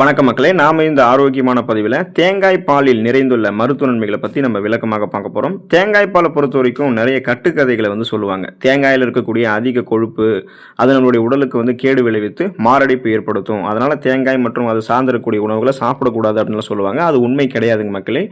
வணக்கம் மக்களே நாம இந்த ஆரோக்கியமான பதிவில் தேங்காய் பாலில் நிறைந்துள்ள மருத்துவ நன்மைகளை பற்றி நம்ம விளக்கமாக பார்க்க போகிறோம் தேங்காய் பாலை பொறுத்த வரைக்கும் நிறைய கட்டுக்கதைகளை வந்து சொல்லுவாங்க. தேங்காயில் இருக்கக்கூடிய அதிக கொழுப்பு அது நம்மளுடைய உடலுக்கு வந்து கேடு விளைவித்து மாரடைப்பு ஏற்படுத்தும். அதனால் தேங்காய் மற்றும் அது சார்ந்திருக்கக்கூடிய உணவுகளை சாப்பிடக்கூடாது அப்படின்னு சொல்லுவாங்க. அது உண்மை கிடையாதுங்க மக்களே.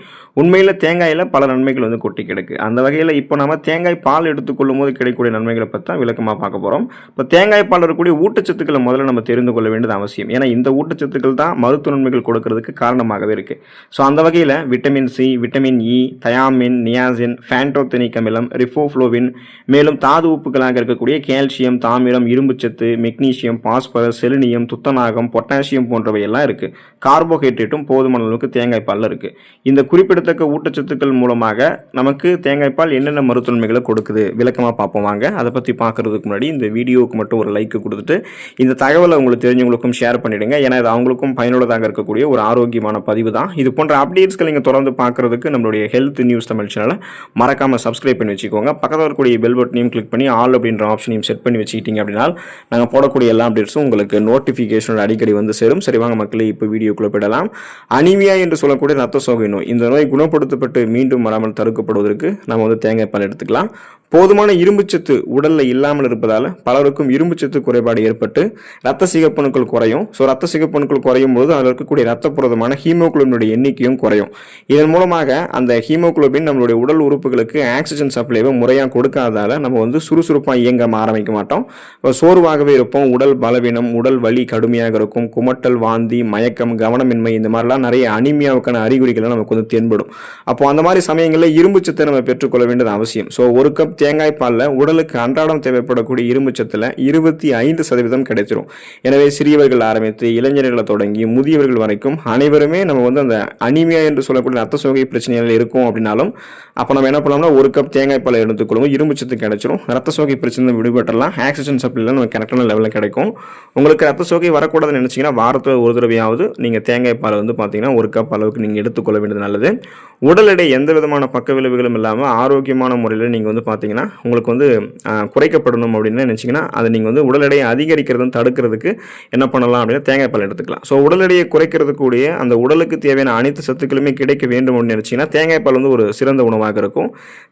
உண்மையில் தேங்காயில் பல நன்மைகள் வந்து கொட்டி கிடக்கு. அந்த வகையில் இப்போ நம்ம தேங்காய் பால் எடுத்துக்கொள்ளும் போது கிடைக்கக்கூடிய நன்மைகளை பற்றி தான் விளக்கமாக பார்க்க போகிறோம் இப்போ தேங்காய் பால் இருக்கக்கூடிய ஊட்டச்சத்துக்களை முதல்ல நம்ம தெரிந்து கொள்ள வேண்டியது அவசியம். ஏன்னா இந்த ஊட்டச்சத்துக்கள் தான் மருத்துவ நன்மைகள் கொடுக்கறதுக்கு காரணமாகவே இருக்குது ஸோ அந்த வகையில் vitamin C vitamin E thiamine niacin pantothenic அமிலம் ரிஃபோஃப்ளோவின் மேலும் தாது உப்புகளாக இருக்கக்கூடிய கால்சியம் தாமிரம் இரும்புச்சத்து மெக்னீசியம் பாஸ்பரஸ் செலினியம் துத்தநாகம் பொட்டாசியம் போன்றவை எல்லாம் இருக்குது கார்போஹைட்ரேட்டும் போதுமான அளவுக்கு தேங்காய் பாலில் இருக்குது இந்த குறிப்பிடத்தக்க ஊட்டச்சத்துக்கள் மூலமாக நமக்கு தேங்காய் பால் என்னென்ன மருத்துவ நன்மைகளை கொடுக்குது? விளக்கமாக பார்ப்போம் வாங்க. அதை பற்றி பார்க்கறதுக்கு முன்னாடி இந்த வீடியோவுக்கு மட்டும் ஒரு லைக் கொடுத்துட்டு இந்த தகவலை உங்களுக்கு தெரிஞ்சவங்களுக்கும் ஷேர் பண்ணிவிடுங்க ஏன்னா இது அவங்களுக்கும் பயனுள்ளதாக இருக்கக்கூடிய ஒரு ஆரோக்கியமான பதிவு தான். இது போன்ற அப்டேட்ஸ்களை நீங்கள் தொடர்ந்து பார்க்குறதுக்கு நம்மளுடைய ஹெல்த் நியூஸ் தமிழ் சேனலை மறக்காமல் சப்ஸ்கிரைப் பண்ணி வச்சுக்கோங்க. பக்கத்தில் இருக்கக்கூடிய பெல் பட்டனையும் கிளிக் பண்ணி ஆல் அப்படின்ற ஆப்ஷனையும் செட் பண்ணி வச்சுக்கிட்டீங்க அப்படின்னா நாங்கள் போடக்கூடிய எல்லா அப்டேட்ஸும் உங்களுக்கு நோட்டிஃபிகேஷனோட அடிக்கடி வந்து சேரும். சரி வாங்க மக்களே இப்போ வீடியோக்குள்ளே போயிடலாம். அனிமியா என்று சொல்லக்கூடிய ரத்த சோகை நோய். இந்த நோய் குணப்படுத்தப்பட்டு மீண்டும் வராமல் தடுக்கப்படுவதற்கு நம்ம வந்து தேங்காய் பால் எடுத்துக்கலாம். போதுமான இரும்புச்சத்து உடலில் இல்லாமல் இருப்பதால் பலருக்கும் இரும்புச்சத்து குறைபாடு ஏற்பட்டு ரத்த சிகப்பணுக்கள் குறையும். ஸோ ரத்த சிகப்பணுக்கள் குறையும் போது அதில் இருக்கக்கூடிய ரத்த புரதமான எண்ணிக்கையும் குறையும். இதன் மூலமாக அந்த ஹீமோகுளோபின் நம்மளுடைய உடல் உறுப்புகளுக்கு ஆக்சிஜன் சப்ளைவை முறையாக கொடுக்காததால நம்ம வந்து சுறுசுறுப்பாக இயங்க ஆரம்பிக்க மாட்டோம். இப்போ சோர்வாகவே இருப்போம். உடல் பலவீனம் உடல் வலி கடுமையாக இருக்கும். குமட்டல் வாந்தி மயக்கம் கவனமின்மை இந்த மாதிரிலாம் நிறைய அனிமியாவுக்கான அறிகுறிகள் நமக்கு வந்து தென்படும். அப்போ அந்த மாதிரி சமயங்களில் இரும்புச்சத்தை நம்ம பெற்றுக்கொள்ள வேண்டியது அவசியம். ஸோ ஒரு கப் தேங்காய் பாலில் உடலுக்கு அன்றாடம் தேவைப்படக்கூடிய இரும்புச்சத்தில் இருபத்தி ஐந்து சதவீதம் கிடைச்சிரும். எனவே சிறியவர்கள் ஆரம்பித்து இளைஞர்களை தொடங்கி முதியவர்கள் வரைக்கும் அனைவருமே நம்ம வந்து அந்த அனிமியா என்று சொல்லக்கூடிய ரத்த சோகை பிரச்சனைகள் இருக்கும் அப்படின்னாலும் அப்போ நம்ம என்ன பண்ணலாம்னா ஒரு கப் தேங்காய் பாலை எடுத்துக்கொள்ளும் இரும்புச்சத்து கிடைச்சிரும். ரத்த சோகை பிரச்சனை விடுபட்டலாம் ஆக்சிஜன் சப்ளைலாம் நம்ம கரெக்டான லெவலில் கிடைக்கும். உங்களுக்கு ரத்த சோகை வரக்கூடாதுன்னு நினச்சிங்கன்னா வாரத்தில் ஒரு தடவையாவது நீங்கள் தேங்காய் பாலை வந்து பார்த்தீங்கன்னா ஒரு கப் அளவுக்கு நீங்கள் எடுத்துக்கொள்ள வேண்டியது நல்லது. உடல் எடை எந்த விதமான பக்க விளைவுகளும் இல்லாமல் ஆரோக்கியமான முறையில் நீங்கள் வந்து பார்த்தீங்கன்னா உங்களுக்கு வந்து குறைக்கப்படணும் அப்படின்னு நினச்சிங்கன்னா அதை நீங்கள் வந்து உடல் எடையை அதிகரிக்கிறதும் தடுக்கிறதுக்கு என்ன பண்ணலாம் அப்படின்னா தேங்காய் பால் எடுத்துக்கலாம். ஸோ உடல் எடையை குறைக்கிறதுக்கூடிய அந்த உடலுக்கு தேவையான அனைத்து சத்துக்களுமே கிடைக்க வேண்டும் அப்படின்னு நினச்சிங்கன்னா தேங்காய் பால் வந்து ஒரு சிறந்த உணவாக இருக்கும்.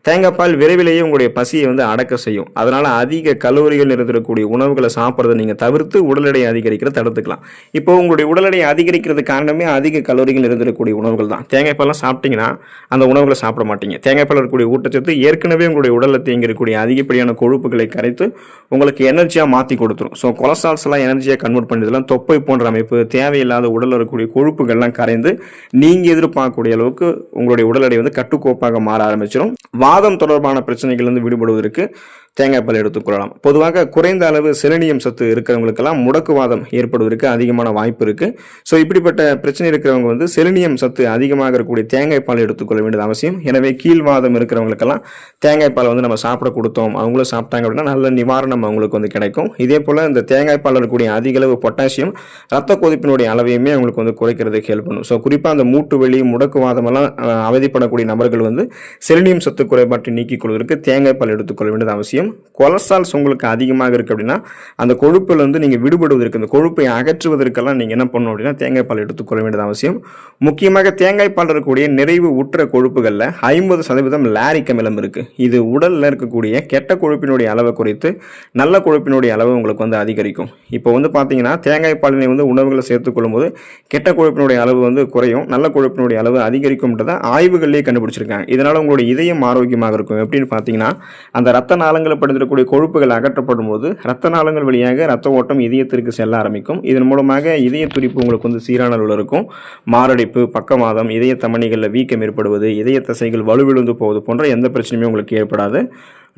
தேங்காய் பால் விரைவிலேயே உங்களுடைய பசியை வந்து அடக்க செய்யும். அதனால் அதிக கலோரிகள் நிறைந்திருக்கக்கூடிய உணவுகளை சாப்பிட்றதை நீங்கள் தவிர்த்து உடல் எடையை அதிகரிக்கிறத தடுத்துக்கலாம். இப்போ உங்களுடைய உடல் எடையை அதிகரிக்கிறது காரணமே அதிக கலோரிகள் இருந்திருக்கக்கூடிய உணவுகள் தான். தேங்காய் பால்லாம் சாப்பிட்டீங்கன்னா அந்த உணவுகளை சாப்பிட மாட்டீங்க. தேங்காய் பால் இருக்கக்கூடிய ஊட்டச்சத்து ஏற்கனவே உங்களுடைய உடலில் தேங்கிருக்கக்கூடிய அதிகப்படியான கொழுப்புகளை கரைத்து உங்களுக்கு எனர்ஜியாக மாற்றி கொடுத்துரும். ஸோ கொலஸ்ட்ரால்ஸ் எல்லாம் எனர்ஜியாக கன்வெர்ட் பண்ணதெல்லாம் தொப்பை போன்ற அமைப்பு தேவையில்லை தேவையில்லாத உடலில் இருக்கக்கூடிய கொழுப்புகள்லாம் கரைந்து நீங்கள் எதிர்பார்க்கக்கூடிய அளவுக்கு உங்களுடைய உடல் எடை வந்து கட்டுக்கோப்பாக மாற ஆரம்பிச்சிடும் வாதம் தொடர்பான பிரச்சனைகள்லேருந்து விடுபடுவதற்கு தேங்காய் பால் எடுத்துக்கொள்ளலாம் பொதுவாக குறைந்த அளவு செலனியம் சத்து இருக்கிறவங்களுக்கெல்லாம் முடக்குவாதம் ஏற்படுவதற்கு அதிகமான வாய்ப்பு இருக்குது ஸோ இப்படிப்பட்ட பிரச்சனை இருக்கிறவங்க வந்து செலினியம் சத்து அதிகமாக இருக்கக்கூடிய தேங்காய் பால் எடுத்துக்கொள்ள வேண்டியது அவசியம். எனவே கீழ்வாதம் இருக்கிறவங்களுக்கெல்லாம் தேங்காய் பால் வந்து நம்ம சாப்பிட கொடுத்தோம். அவங்களும் சாப்பிட்டாங்க அப்படின்னா நல்ல நிவாரணம் அவங்களுக்கு வந்து கிடைக்கும். இதே போல் இந்த தேங்காய் பால் இருக்கக்கூடிய அதிக அளவு பொட்டாசியம் ரத்த கொதிப்பினுடைய அளவையுமே அவங்களுக்கு வந்து குறைக்கிறதுக்கு ஹெல்ப் பண்ணும். ஸோ குறிப்பாக அந்த மூட்டு வலி முடக்குவாதம் எல்லாம் அவதிப்படக்கூடிய நபர்கள் வந்து செலினியம் சத்து குறைபாட்டை நீக்கிக் கொள்வதற்கு தேங்காய் பால் எடுத்துக்கொள்ள வேண்டியது அவசியம். கொலஸ்ட்ரால்ஸ் உங்களுக்கு அதிகமாக இருக்குது அப்படின்னா அந்த கொழுப்பில் வந்து நீங்கள் விடுபடுவதற்கு அந்த கொழுப்பை அகற்றுவதற்கெல்லாம் நீங்கள் என்ன பண்ணணும் அப்படின்னா தேங்காய் பால் எடுத்துக்கொள்ள வேண்டியது அவசியம். முக்கியமாக தேங்காய் பால் இருக்கக்கூடிய நிறைவு உற்ற கொழுப்புகளில் ஐம்பது சதவீதம் லாரிக் அமிலம் இருக்குது இது உடலில் இருக்கக்கூடிய கெட்ட கொழுப்பினுடைய அளவை குறைத்து நல்ல கொழுப்பினுடைய அளவு உங்களுக்கு வந்து அதிகரிக்கும். இப்போ வந்து பார்த்தீங்கன்னா தேங்காய் பாலினை வந்து உணவுகளை சேர்த்து போது கெட்ட கொழுப்பினுடைய அளவு வந்து குறையும். நல்ல கொழுப்பினுடைய அளவு அதிகரிக்கும்ன்றதை ஆய்வுகள்லேயே கண்டுபிடிச்சிருக்காங்க. இதனால் உங்களுடைய இதயம் ஆரோக்கியமாக இருக்கும். எப்படின்னு பார்த்தீங்கன்னா அந்த ரத்த நாளங்களில் படிந்திருக்கக்கூடிய கொழுப்புகள் அகற்றப்படும் போது ரத்த நாளங்கள் வழியாக ரத்த ஓட்டம் இதயத்திற்கு செல்ல ஆரம்பிக்கும். இதன் மூலமாக இதய துடிப்பு உங்களுக்கு வந்து சீரான அளவில் இருக்கும். மாரடைப்பு பக்கவாதம் இதய தமணிகளில் வீக்கம் ஏற்படுவது இதய தசைகள் வலுவிழுந்து போவது போன்ற எந்த பிரச்சனையுமே உங்களுக்கு ஏற்படாது.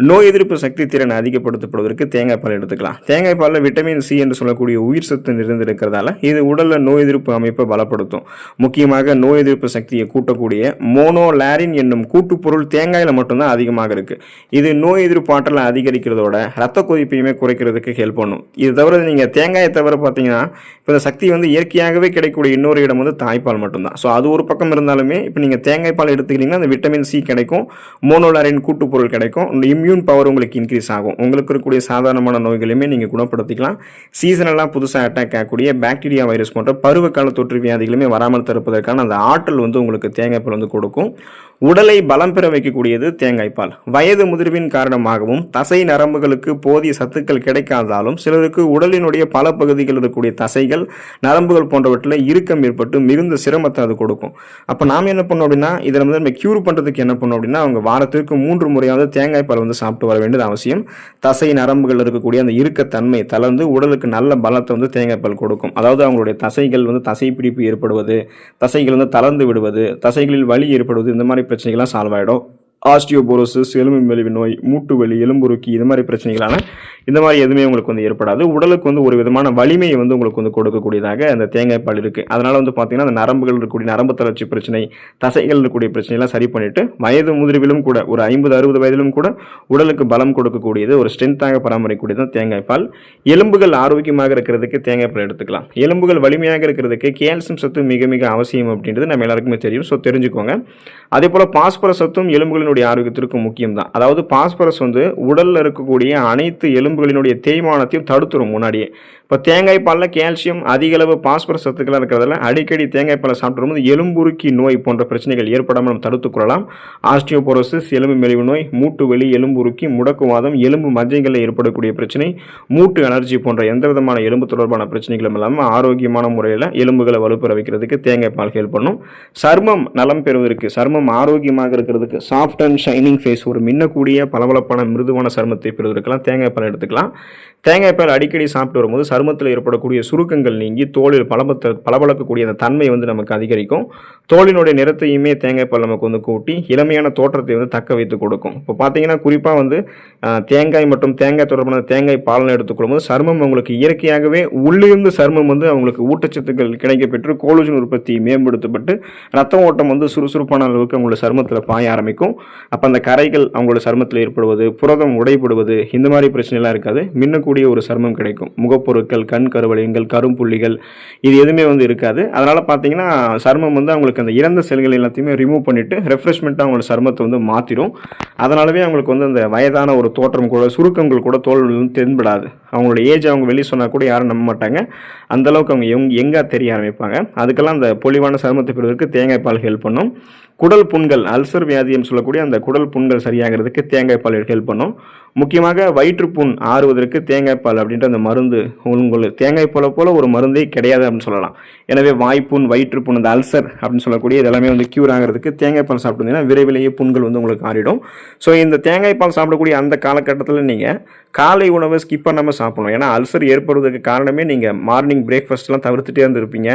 நோய் எதிர்ப்பு சக்தி திறன் அதிகப்படுத்தப்படுவதற்கு தேங்காய் பால் எடுத்துக்கலாம். தேங்காய் பாலில் விட்டமின் சி என்று சொல்லக்கூடிய உயிர் சத்து நிறைந்திருக்கிறதால இது உடலில் நோய் எதிர்ப்பு அமைப்பை பலப்படுத்தும். முக்கியமாக நோய் எதிர்ப்பு சக்தியை கூட்டக்கூடிய மோனோலாரின் என்னும் கூட்டுப்பொருள் தேங்காயில் மட்டும்தான் அதிகமாக இருக்குது இது நோய் எதிர்ப்பு ஆற்றலை அதிகரிக்கிறதோட ரத்த கொதிப்பையுமே குறைக்கிறதுக்கு ஹெல்ப் பண்ணும். இது தவிர நீங்கள் தேங்காயை தவிர பார்த்தீங்கன்னா இப்போ இந்த சக்தி வந்து இயற்கையாகவே கிடைக்கக்கூடிய இன்னொரு இடம் வந்து தாய்ப்பால் மட்டும்தான். ஸோ அது ஒரு பக்கம் இருந்தாலுமே இப்போ நீங்கள் தேங்காய் பால் எடுத்துக்கிட்டீங்கன்னா அந்த விட்டமின் சி கிடைக்கும் மோனோலாரின் கூட்டுப்பொருள் கிடைக்கும் இம்யூ இம்யூன் பவர் உங்களுக்கு இன்க்ரீஸ் ஆகும். உங்களுக்கு இருக்கக்கூடிய சாதாரணமான நோய்களையுமே நீங்கள் குணப்படுத்திக்கலாம். சீசனலாக புதுசாக அட்டாக் ஆகக்கூடிய பாக்டீரியா வைரஸ் போன்ற பருவகால தொற்று வியாதிகளுமே வராமல் தடுப்பதற்கான அந்த ஆற்றல் வந்து உங்களுக்கு தேங்காய் வந்து கொடுக்கும். உடலை பலம் பெற வைக்கக்கூடியது தேங்காய் பால். வயது முதிர்வின் காரணமாகவும் தசை நரம்புகளுக்கு போதிய சத்துக்கள் கிடைக்காதாலும் சிலருக்கு உடலினுடைய பல பகுதிகளில் இருக்கக்கூடிய தசைகள் நரம்புகள் போன்றவற்றில் இறுக்கம் ஏற்பட்டு மிகுந்த சிரமத்தை அது கொடுக்கும். அப்போ நாம் என்ன பண்ணோம் அப்படின்னா இதில் வந்து நம்ம க்யூர் பண்ணுறதுக்கு என்ன பண்ணோம் அப்படின்னா அவங்க வாரத்திற்கு மூன்று முறையாவது தேங்காய் பால் வந்து சாப்பிட்டு வர வேண்டியது அவசியம். தசை நரம்புகள் இருக்கக்கூடிய அந்த இறுக்கத்தன்மை தளர்ந்து உடலுக்கு நல்ல பலத்தை வந்து தேங்காய் பால் கொடுக்கும். அதாவது அவங்களுடைய தசைகள் வந்து தசை பிடிப்பு ஏற்படுவது தசைகள் வந்து தளர்ந்து விடுவது தசைகளில் வலி ஏற்படுவது இந்த மாதிரி பிரச்சனைகள்லாம் சால்வ் ஆகிடும் ஆஸ்டியோபோரோசிஸ் எலும்பு மெலிவு நோய் மூட்டு வலி எலும்புருக்கி இது மாதிரி பிரச்சனைகளான இந்த மாதிரி எதுவுமே உங்களுக்கு வந்து ஏற்படாது. உடலுக்கு வந்து ஒரு விதமான வலிமையை வந்து உங்களுக்கு வந்து கொடுக்கக்கூடியதாக அந்த தேங்காய் பால் இருக்குது அதனால் வந்து பார்த்தீங்கன்னா அந்த நரம்புகள் இருக்கக்கூடிய நரம்பு தளர்ச்சி பிரச்சனை தசைகள் இருக்கக்கூடிய பிரச்சனைலாம் சரி பண்ணிவிட்டு வயது முதிர்விலும் கூட ஒரு ஐம்பது அறுபது வயதிலும் கூட உடலுக்கு பலம் கொடுக்கக்கூடியது ஒரு ஸ்ட்ரென்த்தாக பராமரிக்கக்கூடியது தான் தேங்காய் பால். எலும்புகள் ஆரோக்கியமாக இருக்கிறதுக்கு தேங்காய் பால் எடுத்துக்கலாம். எலும்புகள் வலிமையாக இருக்கிறதுக்கு கேல்சியம் சத்து மிக மிக அவசியம் அப்படின்றது நம்ம எல்லாருக்குமே தெரியும். ஸோ தெரிஞ்சுக்கோங்க. அதே போல் பாஸ்பர சத்தும் எலும்புகளின் எலும்புகளினுடைய ஆரோக்கியத்திற்கு முக்கியம் தான் அதாவது பாஸ்பரஸ் வந்து உடலில் இருக்கக்கூடிய அனைத்து எலும்புகளினுடைய தேய்மானத்தையும் தடுத்துரும் முன்னாடியே. இப்போ தேங்காய் பாலில் கால்சியம் அதிக அளவு பாஸ்பரஸ் சத்துக்களாக இருக்கிறதால அடிக்கடி தேங்காய் பாலை சாப்பிட்டு வரும்போது எலும்புருக்கி நோய் போன்ற பிரச்சனைகள் ஏற்படாமல் நம்ம தடுத்துக்கொள்ளலாம் ஆஸ்டியோபோரோசிஸ் எலும்பு மெலிவு நோய் மூட்டு வலி எலும்புருக்கி முடக்குவாதம் எலும்பு மஜ்ஜைகளில் ஏற்படக்கூடிய பிரச்சனை மூட்டு அலர்ஜி போன்ற எந்த விதமான எலும்பு தொடர்பான பிரச்சனைகளும் இல்லாமல் ஆரோக்கியமான முறையில் எலும்புகளை வலுப்பெற வைக்கிறதுக்கு தேங்காய் பால் ஹெல்ப் பண்ணும். சர்மம் நலம் பெறுவதற்கு சர்மம் ஆரோக்கியமாக இருக்கிறதுக்கு சாஃப்ட் அண்ட் ஷைனிங் ஃபேஸ் ஒரு மின்னக்கூடிய பளபளப்பான மிருதுவான சருமத்தை பெறுவதற்கெல்லாம் தேங்காய் பால் எடுத்துக்கலாம். தேங்காய் பால் அடிக்கடி சாப்பிட்டு வரும்போது சருமத்தில் ஏற்படக்கூடிய சுருக்கங்கள் நீங்கி தோலில் பளபத்த பளபளக்கக்கூடிய அந்த தன்மை வந்து நமக்கு அதிகரிக்கும். தோலினுடைய நிறத்தையுமே தேங்காய் பால் நமக்கு வந்து கூட்டி இளமையான தோற்றத்தை வந்து தக்க வைத்து கொடுக்கும். இப்போ பார்த்தீங்கன்னா குறிப்பாக வந்து தேங்காய் மற்றும் தேங்காய் தொடர்பான தேங்காய் பாலனை எடுத்துக்கொள்ளும்போது சருமம் உங்களுக்கு இயற்கையாகவே உள்ளிருந்து சருமம் வந்து அவங்களுக்கு ஊட்டச்சத்துக்கள் கிடைக்கப்பெற்று கோலோஜன் உற்பத்தி மேம்படுத்தப்பட்டு ரத்த ஓட்டம் வந்து சுறுசுறுப்பான அளவுக்கு அவங்களோட சருமத்தில் பாய ஆரம்பிக்கும். அப்போ அந்த கரைகள் அவங்களோட சருமத்தில் ஏற்படுவது புரதம் உடைபடுவது இந்த மாதிரி பிரச்சனைலாம் இருக்காது. மின்னக்கூடிய ஒரு சருமம் கிடைக்கும். முகப்பொருட்கள் கண் கருவளையங்கள் கரும்புள்ளிகள் இது எதுவுமே வந்து இருக்காது. அதனால் பார்த்தீங்கன்னா சருமம் வந்து அவங்களுக்கு அந்த இறந்த செல்கள் எல்லாத்தையுமே ரிமூவ் பண்ணிவிட்டு ரெஃப்ரெஷ்மெண்ட்டாக அவங்களோட சருமத்தை வந்து மாற்றிடும் அதனாலவே அவங்களுக்கு வந்து அந்த வயதான ஒரு தோற்றம் கூட சுருக்கங்கள் கூட தோல் தென்படாது. அவங்களோட ஏஜ் அவங்க வெளியே சொன்னால் கூட யாரும் நம்ப மாட்டாங்க. அந்த அளவுக்கு அவங்க எங் எங்கே தெரிய ஆரம்பிப்பாங்க. அதுக்கெல்லாம் அந்த பொலிவான சருமத்தை பெறுவதற்கு தேங்காய் பால் ஹெல்ப் பண்ணும். குடல் புண்கள் அல்சர் வியாதியம் சொல்லக்கூடிய அந்த குடல் புண்கள் சரியாகிறதுக்கு தேங்காய் பால் ஹெல்ப் பண்ணும். முக்கியமாக வயிற்றுப்புண் ஆறுவதற்கு தேங்காய் பால் அப்படின்ற அந்த மருந்து உங்களுக்கு தேங்காய் பாலை போல் ஒரு மருந்தே கிடையாது அப்படின்னு சொல்லலாம். எனவே வாய்ப்புண் வயிற்றுப்புண் அந்த அல்சர் அப்படின்னு சொல்லக்கூடிய இதெல்லாமே வந்து க்யூர் ஆகிறதுக்கு தேங்காய் பால் சாப்பிட்டீங்கன்னா விரைவிலேயே புண்கள் வந்து உங்களுக்கு ஆறிடும். ஸோ இந்த தேங்காய் பால் சாப்பிடக்கூடிய அந்த காலகட்டத்தில் நீங்கள் காலை உணவை ஸ்கிப் பண்ணாமல் சாப்பிடணும். ஏன்னா அல்சர் ஏற்படுவதற்கு காரணமே நீங்கள் மார்னிங் பிரேக்ஃபாஸ்ட்லாம் தவிர்த்துட்டே இருந்திருப்பீங்க.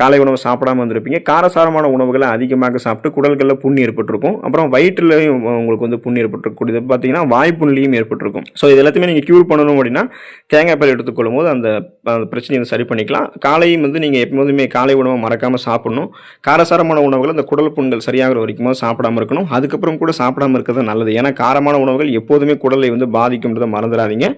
காலை உணவு சாப்பிடாம இருந்திருப்பீங்க. காரசாரமான உணவுகளை அதிகமாக சாப்பிட்டு குடல்களில் புண்ணு ஏற்பட்டிருக்கும். அப்புறம் வயிற்றுலையும் உங்களுக்கு வந்து புண்ணு ஏற்பட்டிருக்கக்கூடியது. பார்த்தீங்கன்னா வாய்ப்புண்ணிலையும் ஏற்பட்டிருக்கும். ஸோ இது எல்லாத்தையுமே நீங்கள் க்யூர் பண்ணணும் அப்படின்னா தேங்காய் பால் எடுத்துக்கொள்ளும் போது அந்த அந்த பிரச்சனையை வந்து சரி பண்ணிக்கலாம். காலையும் வந்து நீங்கள் எப்போதுமே காலை உணவை மறக்காமல் சாப்பிடணும். காரசாரமான உணவுகள் அந்த குடல் புண்கள் சரியாகிற வரைக்கும் சாப்பிடாம இருக்கணும். அதுக்கப்புறம் கூட சாப்பிடாம இருக்கிறது நல்லது. ஏன்னா காரமான உணவுகள் எப்போதுமே குடலை வந்து பாதிக்கும்ன்றதை மறந்துடாதீங்க.